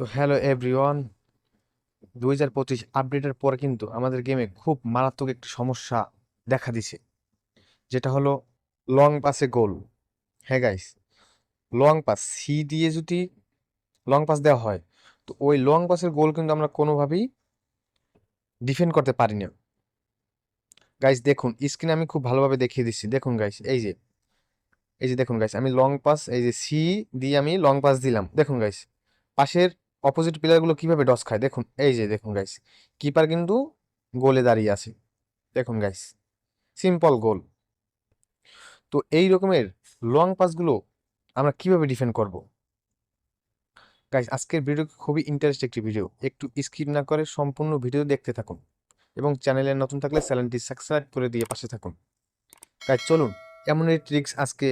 তো hello everyone দুই হাজার পঁচিশ আপডেটের পর কিন্তু আমাদের গেমে খুব মারাত্মক একটি সমস্যা দেখা দিছে। যেটা হলো লং পাসে গোল হ্যাঁ গাইস লং পাস সি দিয়ে যদি লং পাস দেওয়া হয়, তো ওই লং পাসের গোল কিন্তু আমরা কোনোভাবেই ডিফেন্ড করতে পারি না গাইস দেখুন স্ক্রিনে আমি খুব ভালোভাবে দেখিয়ে দিচ্ছি। দেখুন গাইস এই যে এই যে দেখুন গাইস আমি লং পাস এই যে সি দিয়ে আমি লং পাস দিলাম। দেখুন গাইস পাশের অপোজিট প্লেয়ারগুলো কীভাবে ডস খায়? দেখুন, এই যে দেখুন গাইস কিপার কিন্তু গোলে দাঁড়িয়ে আছে। দেখুন গাইস সিম্পল গোল তো এই রকমের লং পাসগুলো আমরা কীভাবে ডিফেন্ড করব? গাইস আজকের ভিডিও খুবই ইন্টারেস্ট একটি ভিডিও একটু স্কিপ না করে সম্পূর্ণ ভিডিও দেখতে থাকুন এবং চ্যানেলে নতুন থাকলে চ্যানেলটি সাবস্ক্রাইব করে দিয়ে পাশে থাকুন। গাইস চলুন এমন এই ট্রিক্স আজকে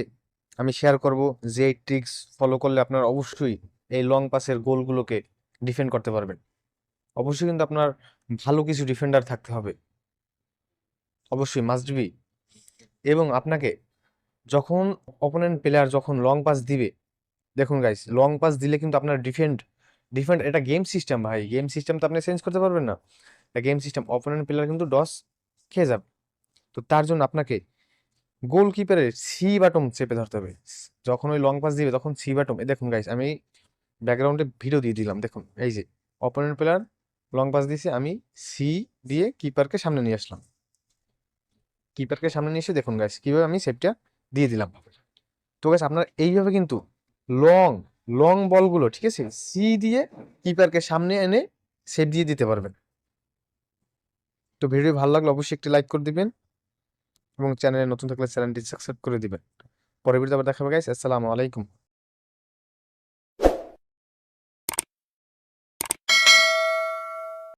আমি শেয়ার করব। যে ট্রিক্স ফলো করলে আপনার অবশ্যই এই লং পাসের গোলগুলোকে ডিফেন্ড করতে পারবেন। অবশ্যই কিন্তু আপনার ভালো কিছু ডিফেন্ডার থাকতে হবে। অবশ্যই মাস্ট বি এবং আপনাকে যখন অপোনেন্ট প্লেয়ার যখন লং পাস দিবে, দেখুন গাইস লং পাস দিলে কিন্তু আপনার ডিফেন্ড ডিফেন্ড এটা গেম সিস্টেম ভাই। গেম সিস্টেম তো আপনি চেঞ্জ করতে পারবেন না। এটা গেম সিস্টেম অপোনেন্ট প্লেয়ার কিন্তু ডস খেয়ে যাবে। তো তার জন্য আপনাকে গোলকিপারের সি বাটম চেপে ধরতে হবে। যখন ওই লং পাস দিবে, তখন সি বাটম এ দেখুন গাইস আমি ব্যাকগ্রাউন্ডে ভিডিও দিয়ে দিলাম। দেখুন, এই যে অপোনেন্ট প্লেয়ার লং পাস দিয়েছে আমি সি দিয়ে কিপারকে সামনে নিয়ে আসলাম। কিপারকে সামনে নিয়ে এসে দেখুন গাইস কীভাবে আমি সেভটা দিয়ে দিলাম। তো গাইস আপনার এইভাবে কিন্তু লং লং বলগুলো, ঠিক আছে সি দিয়ে কিপারকে সামনে এনে সেভ দিয়ে দিতে পারবেন। তো ভিডিও ভালো লাগলে অবশ্যই একটি লাইক করে দিবেন এবং চ্যানেলে নতুন থাকলে চ্যানেলটি সাবস্ক্রাইব করে দিবেন। পরে ভিডিওতে আবার দেখা হবে গাইস আসসালামু আলাইকুম।